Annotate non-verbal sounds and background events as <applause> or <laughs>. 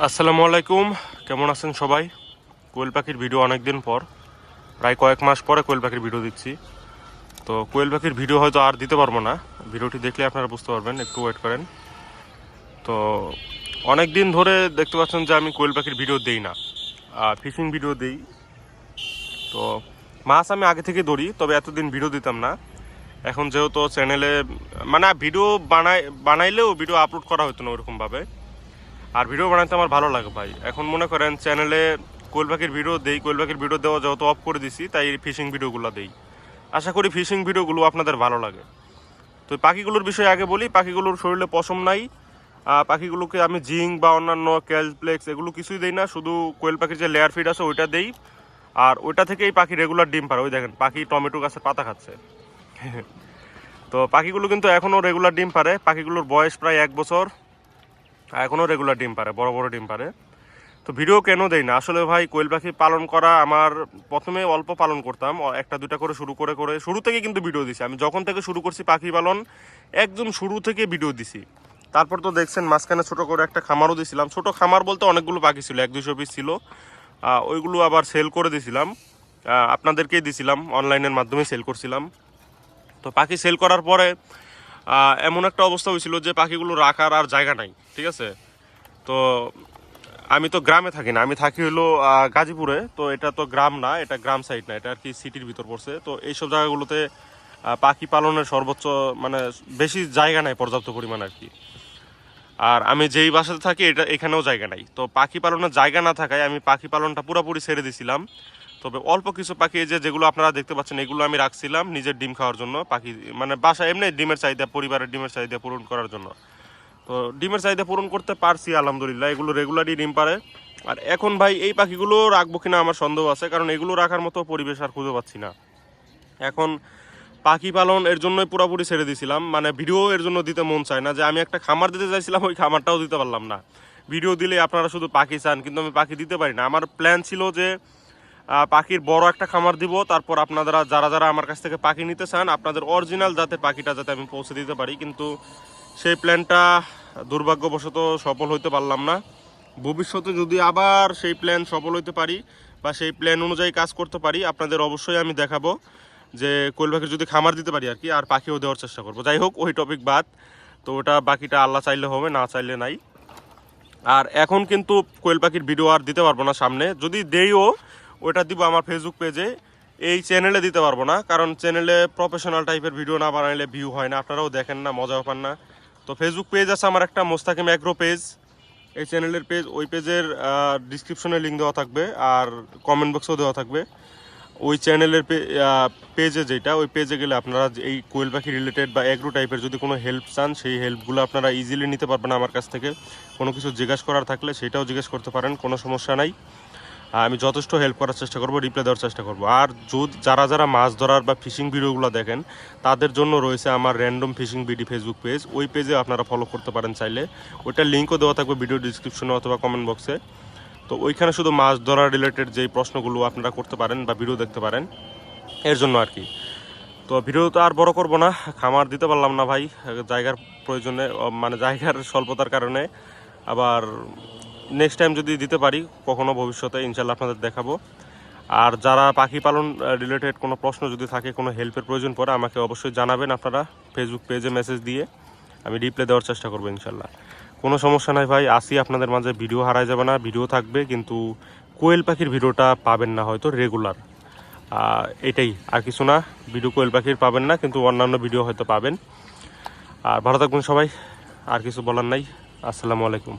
আসসালামু আলাইকুম। কেমন আছেন সবাই? কোয়েল পাখির ভিডিও অনেক দিন পর। প্রায় কয়েক মাস পরে কোয়েল পাখির ভিডিও দিচ্ছি। তো কোয়েল পাখির ভিডিও হয়তো আর দিতে পারব না। ভিডিওটি দেখলে আপনারা বুঝতে পারবেন, একটু ওয়েট করেন। তো অনেক দিন ধরে দেখতে পাচ্ছেন যে আমি কোয়েল পাখির ভিডিও দেই না ফিশিং ভিডিও দেই। তো মাছ আমি আগে থেকে ধরি, তবে এতদিন ভিডিও দিতাম না। এখন যেহেতু চ্যানেলে মানে ভিডিও বানাই, বানাইলেও ভিডিও আপলোড করা হতো না ওরকমভাবে আর ভিডিও বানাতে আমার ভালো লাগে ভাই। এখন মনে করেন চ্যানেলে কোয়েল পাখির ভিডিও দেই কোয়েল পাখির ভিডিও দেওয়া যেহেতু অফ করে দিছি, তাই ফিশিং ভিডিওগুলো দেই। আশা করি ফিশিং ভিডিওগুলো আপনাদের ভালো লাগে। তো পাখিগুলোর বিষয়ে আগে বলি, পাখিগুলোর শরীরে পশম নাই। পাখিগুলোকে আমি জিং বা অন্যান্য ক্যালপ্লেক্স এগুলো কিছুই দেই না, শুধু কোয়েল পাখির যে লেয়ার ফিড আছে ওইটা দেই। আর ওইটা থেকেই পাখি রেগুলার ডিম পারে ওই দেখেন, পাখি টমেটো গাছের পাতা খাচ্ছে। <laughs> তো পাখিগুলো কিন্তু এখনও রেগুলার ডিম পারে পাখিগুলোর বয়স প্রায় এক বছর। এখনও রেগুলার ডিম পারে বড় বড় ডিম পারে তো ভিডিও কেন দেই না? আসলে ভাই কোয়েল পাখি পালন করা আমার প্রথমে অল্প পালন করতাম একটা দুটা করে শুরু করে করে শুরু থেকে কিন্তু ভিডিও দিছি। আমি যখন থেকে শুরু করছি পাখি পালন একদম শুরু থেকে ভিডিও দিছি। তারপর তো দেখছেন মাঝখানে ছোট করে একটা খামারও দিছিলাম। ছোট খামার বলতে অনেকগুলো পাখি ছিল এক দুইশো পিস ছিল। ওইগুলো আবার সেল করে দিছিলাম। আহ, আপনাদেরকেই দিছিলাম অনলাইনের মাধ্যমে সেল করছিলাম। তো পাখি সেল করার পরে এমন একটা অবস্থা হয়েছিল যে পাখিগুলো রাখার আর জায়গা নাই, ঠিক আছে? তো আমি তো গ্রামে থাকি না, আমি থাকি হলো গাজীপুরে, তো এটা তো গ্রাম না, এটা গ্রাম সাইড না, এটা আর কি সিটির ভিতর পড়ছে। তো এইসব জায়গাগুলোতে পাখি পালনের সর্বোচ্চ মানে বেশি জায়গা নাই পর্যাপ্ত পরিমাণ আর কি। আর আমি যেই বাসাতে থাকি, এটা এখানেও জায়গা নাই। তো পাখি পালনের জায়গা না থাকায় আমি পাখি পালনটা পুরোপুরি ছেড়ে দিছিলাম। তবে অল্প কিছু পাখি যে যেগুলো আপনারা দেখতে পাচ্ছেন, এগুলো আমি রাখছিলাম নিজের ডিম খাওয়ার জন্য। পাখি মানে বাসা এমনি ডিমের চাহিদা, পরিবারের ডিমের চাহিদা পূরণ করার জন্য। তো ডিমের চাহিদা পূরণ করতে পারছি, আলহামদুলিল্লাহ। এগুলো রেগুলারই ডিম পারে আর এখন ভাই এই পাখিগুলো রাখব কিনা আমার সন্দেহ আছে, কারণ এগুলো রাখার মতো পরিবেশ আর খুঁজে পাচ্ছি না। এখন পাখি পালন এর জন্যই পুরোপুরি ছেড়ে দিয়েছিলাম মানে ভিডিও এর জন্য দিতে মন চায় না যে আমি একটা খামার দিতে চাইছিলাম, ওই খামারটাও দিতে পারলাম না। ভিডিও দিলে আপনারা শুধু পাখি চান, কিন্তু আমি পাখি দিতে পারি না। আমার প্ল্যান ছিল যে পাখির বড় একটা খামার দিব। তারপর আপনারা যারা যারা আমার কাছ থেকে পাখি নিতে চান, আপনাদের অরিজিনাল জাতের পাখিটা যাতে আমি পৌঁছে দিতে পারি। কিন্তু সেই প্ল্যানটা দুর্ভাগ্যবশত সফল হইতে পারলাম না। ভবিষ্যতে যদি আবার সেই প্ল্যান সফল হইতে পারি বা সেই প্ল্যান অনুযায়ী কাজ করতে পারি, আপনাদের অবশ্যই আমি দেখাবো যে কোয়েল পাখির যদি খামার দিতে পারি আর কি, আর পাখিও দেওয়ার চেষ্টা করব। যাই হোক, ওই টপিক বাদ। তো ওটা বাকিটা আল্লাহ চাইলে হবে, না চাইলে নাই। আর এখন কিন্তু কোয়েল পাখির ভিডিও আর দিতে পারব না সামনে। যদি দেইও ওটা দিব আমার ফেসবুক পেজে এই চ্যানেলে দিতে পারব না, কারণ চ্যানেলে প্রফেশনাল টাইপের ভিডিও না বানাইলে ভিউ হয় না। আপনারাও দেখেন না, মজাও পান না। তো ফেসবুক পেজ আছে আমার একটা, মোস্তাকিম অ্যাগ্রো পেজ এই চ্যানেলের পেজ ওই পেজের ডিসক্রিপশনে লিঙ্ক দেওয়া থাকবে আর কমেন্ট বক্সেও দেওয়া থাকবে। ওই চ্যানেলের পেজে যেটা, ওই পেজে গেলে আপনারা এই কোয়েল পাখি রিলেটেড বা এগ্রো টাইপের যদি কোনো হেল্প চান, সেই হেল্পগুলো আপনারা ইজিলি নিতে পারবেন আমার কাছ থেকে। কোনো কিছু জিজ্ঞাসা করার থাকলে সেটাও জিজ্ঞেস করতে পারেন, কোনো সমস্যা নাই। আমি যথেষ্ট হেল্প করার চেষ্টা করব রিপ্লাই দেওয়ার চেষ্টা করব। আর যদি যারা যারা মাছ ধরার বা ফিশিং ভিডিওগুলো দেখেন, তাদের জন্য রয়েছে আমার random fishing BD Facebook page ওই পেজে আপনারা ফলো করতে পারেন চাইলে। ওইটার লিঙ্কও দেওয়া থাকবে ভিডিও ডিসক্রিপশনে অথবা কমেন্ট বক্সে তো ওইখানে শুধু মাছ ধরা রিলেটেড যেই প্রশ্নগুলো আপনারা করতে পারেন বা ভিডিও দেখতে পারেন, এর জন্য আর কি। তো ভিডিও তো আর বড় করব না, খামার দিতে পারলাম না ভাই, জায়গার প্রয়োজনে মানে জায়গার স্বল্পতার কারণে। আবার নেক্সট টাইম যদি দিতে পারি, কখনো ভবিষ্যতে ইনশাল্লাহ আপনাদের দেখাবো। আর যারা পাখি পালন রিলেটেড কোনো প্রশ্ন যদি থাকে, কোনো হেল্পের প্রয়োজন পড়ে, আমাকে অবশ্যই জানাবেন আপনারা ফেসবুক পেজে মেসেজ দিয়ে। আমি রিপ্লাই দেওয়ার চেষ্টা করব ইনশাল্লাহ কোনো সমস্যা নাই ভাই, আসি আপনাদের মাঝে। ভিডিও হারাই যাবে না, ভিডিও থাকবে, কিন্তু কোয়েল পাখির ভিডিওটা পাবেন না হয়তো রেগুলার এটাই, আর কিছু না, ভিডিও কোয়েল পাখির পাবেন না, কিন্তু অন্যান্য ভিডিও হয়তো পাবেন। আর ভালো থাকবেন সবাই, আর কিছু বলার নাই। আসসালামু আলাইকুম।